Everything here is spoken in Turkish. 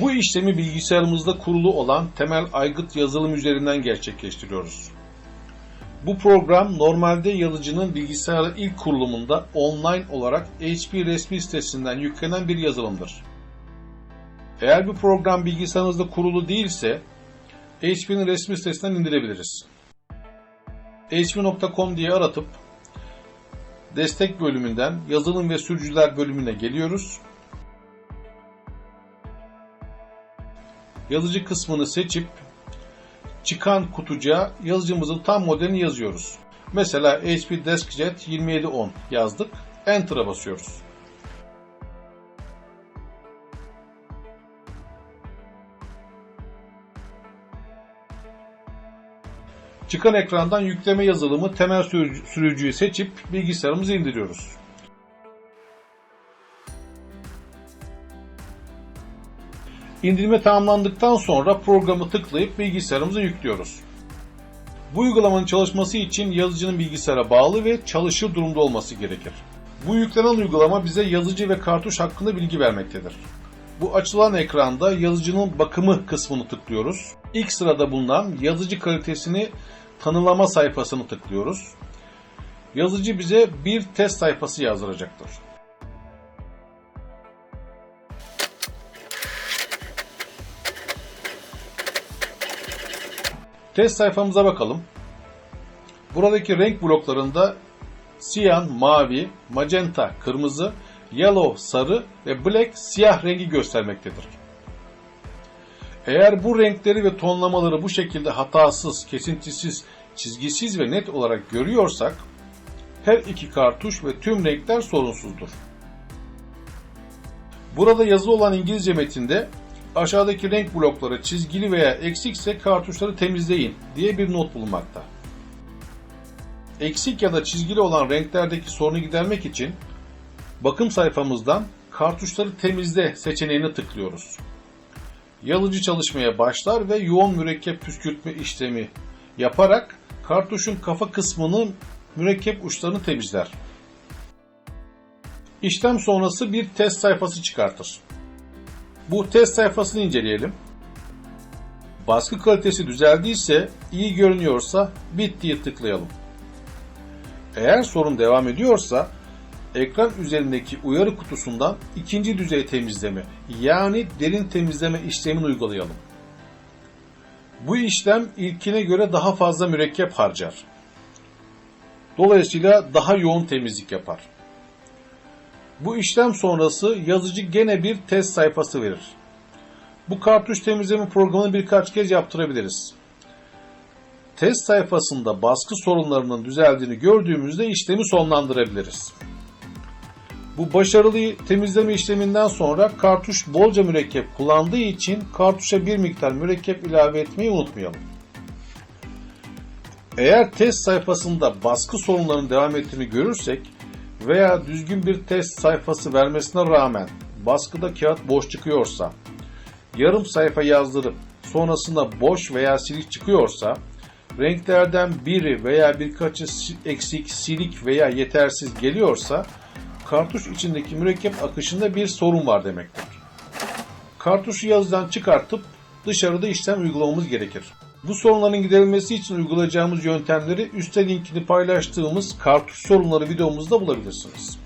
Bu işlemi bilgisayarımızda kurulu olan temel aygıt yazılım üzerinden gerçekleştiriyoruz. Bu program normalde yazıcının bilgisayarı ilk kurulumunda online olarak HP resmi sitesinden yüklenen bir yazılımdır. Eğer bu program bilgisayarınızda kurulu değilse HP'nin resmi sitesinden indirebiliriz. hp.com diye aratıp destek bölümünden yazılım ve sürücüler bölümüne geliyoruz. Yazıcı kısmını seçip çıkan kutucuğa yazıcımızın tam modelini yazıyoruz. Mesela HP DeskJet 2710 yazdık. Enter'a basıyoruz. Çıkan ekrandan yükleme yazılımı temel sürücü- sürücüyü seçip bilgisayarımıza indiriyoruz. İndirme tamamlandıktan sonra programı tıklayıp bilgisayarımıza yüklüyoruz. Bu uygulamanın çalışması için yazıcının bilgisayara bağlı ve çalışır durumda olması gerekir. Bu yüklenen uygulama bize yazıcı ve kartuş hakkında bilgi vermektedir. Bu açılan ekranda yazıcının bakımı kısmını tıklıyoruz. İlk sırada bulunan yazıcı kalitesini tanımlama sayfasını tıklıyoruz. Yazıcı bize bir test sayfası yazdıracaktır. Test sayfamıza bakalım. Buradaki renk bloklarında siyan, mavi, magenta, kırmızı, yellow, sarı ve black, siyah rengi göstermektedir. Eğer bu renkleri ve tonlamaları bu şekilde hatasız, kesintisiz, çizgisiz ve net olarak görüyorsak, her iki kartuş ve tüm renkler sorunsuzdur. Burada yazı olan İngilizce metinde aşağıdaki renk blokları çizgili veya eksikse kartuşları temizleyin diye bir not bulunmakta. Eksik ya da çizgili olan renklerdeki sorunu gidermek için bakım sayfamızdan kartuşları temizle seçeneğine tıklıyoruz. Yalıcı çalışmaya başlar ve yoğun mürekkep püskürtme işlemi yaparak kartuşun kafa kısmının mürekkep uçlarını temizler. İşlem sonrası bir test sayfası çıkartır. Bu test sayfasını inceleyelim. Baskı kalitesi düzeldiyse, iyi görünüyorsa bittiye tıklayalım. Eğer sorun devam ediyorsa, ekran üzerindeki uyarı kutusundan ikinci düzey temizleme yani derin temizleme işlemini uygulayalım. Bu işlem ilkine göre daha fazla mürekkep harcar. Dolayısıyla daha yoğun temizlik yapar. Bu işlem sonrası yazıcı gene bir test sayfası verir. Bu kartuş temizleme programını birkaç kez yaptırabiliriz. Test sayfasında baskı sorunlarının düzeldiğini gördüğümüzde işlemi sonlandırabiliriz. Bu başarılı temizleme işleminden sonra kartuş bolca mürekkep kullandığı için kartuşa bir miktar mürekkep ilave etmeyi unutmayalım. Eğer test sayfasında baskı sorunlarının devam ettiğini görürsek veya düzgün bir test sayfası vermesine rağmen baskıda kağıt boş çıkıyorsa, yarım sayfa yazdırıp sonrasında boş veya silik çıkıyorsa, renklerden biri veya birkaçı si- eksik, silik veya yetersiz geliyorsa, kartuş içindeki mürekkep akışında bir sorun var demektir. Kartuşu yazıdan çıkartıp dışarıda işlem uygulamamız gerekir. Bu sorunların giderilmesi için uygulayacağımız yöntemleri üstte linkini paylaştığımız kartuş sorunları videomuzda bulabilirsiniz.